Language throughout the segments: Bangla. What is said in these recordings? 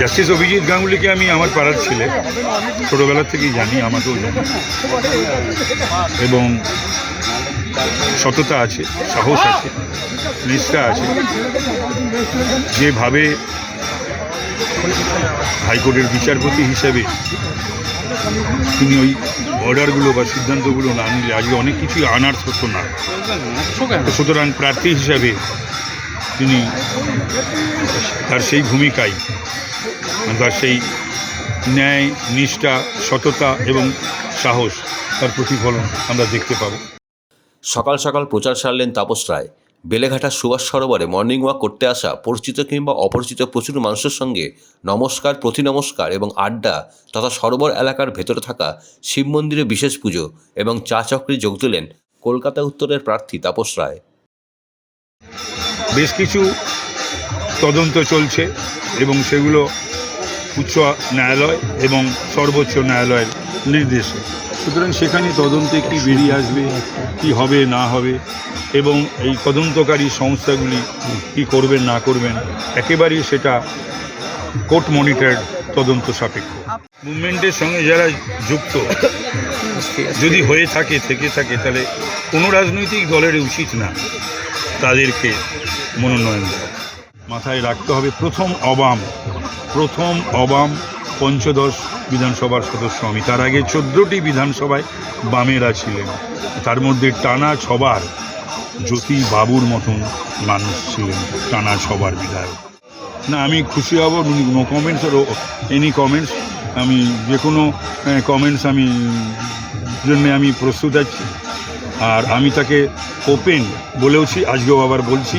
জাস্টিস অভিজিৎ গাঙ্গুলিকে আমি আমার পাড়ার ছেলে। ছোটোবেলা থেকেই জানি, আমাকেও জানি। এবং সততা আছে, সাহস আছে, নিষ্ঠা আছে। যেভাবে হাইকোর্টের বিচারপতি হিসেবে তিনি ওই অর্ডারগুলো বা সিদ্ধান্তগুলো না নিলে আজকে অনেক কিছুই আনার হতো না। সুতরাং প্রার্থী হিসাবে তিনি তার সেই ভূমিকায় তার সেই ন্যায় নিষ্ঠা সততা এবং সাহস তার প্রতিফলন আমরা দেখতে পাবো। সকাল সকাল প্রচার সারলেন তাপস রায়। বেলেঘাটার সুভাষ সরোবরে মর্নিং ওয়াক করতে আসা পরিচিত কিংবা অপরিচিত প্রচুর মানুষের সঙ্গে নমস্কার প্রতি নমস্কার এবং আড্ডা তথা সরোবর এলাকার ভেতরে থাকা শিব মন্দিরে বিশেষ পুজো এবং চা চক্রে যোগ দিলেন কলকাতা উত্তরের প্রার্থী তাপস রায়। বেশ কিছু তদন্ত চলছে এবং সেগুলো উচ্চ ন্যায়ালয় এবং সর্বোচ্চ ন্যায়ালয়ের নির্দেশে। সুতরাং সেখানে তদন্তে কি বেরিয়ে আসবে, কি হবে, না হবে, এবং এই তদন্তকারী সংস্থাগুলি কি করবেন, না করবেন, একেবারেই সেটা কোর্ট মনিটর তদন্ত সাপেক্ষ। মুভমেন্টের সঙ্গে যারা যুক্ত, যদি হয়ে থাকে, থেকে থাকে, তাহলে কোনো রাজনৈতিক দলের উচিত না তাদেরকে মনোনয়ন দেওয়া। মাথায় রাখতে হবে প্রথম অবাম প্রথম অবাম পঞ্চদশ বিধানসভার সদস্য আমি। তার আগে চোদ্দোটি বিধানসভায় বামেরা ছিলেন। তার মধ্যে টানা ছবার জ্যোতি বাবুর মতন মানুষ ছিলেন। টানা ছবার বিধায়ক। না, আমি খুশি হব নো কমেন্টস আর এনি কমেন্টস আমি যে কোনো কমেন্টস আমি জন্যে আমি প্রস্তুত আছি। আর আমি তাকে ওপেন বলেওছি, আজকেও আবার বলছি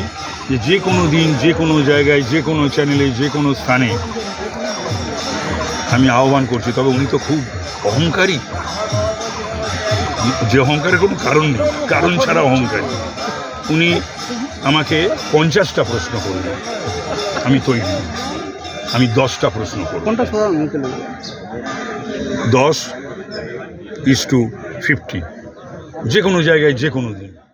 যে যে কোনো দিন যে কোনো জায়গায় যে কোনো চ্যানেলে যে কোনো স্থানে আমি আহ্বান করছি তবে উনি তো খুব অহংকারী। যে অহংকারের কোনো কারণ নেই কারণ ছাড়া অহংকারী। উনি আমাকে পঞ্চাশটা প্রশ্ন করলেন। আমি তৈরি আমি দশটা প্রশ্ন করব। দশ ইস টু ফিফটি। যে কোনো জায়গায় যে কোনো দিন।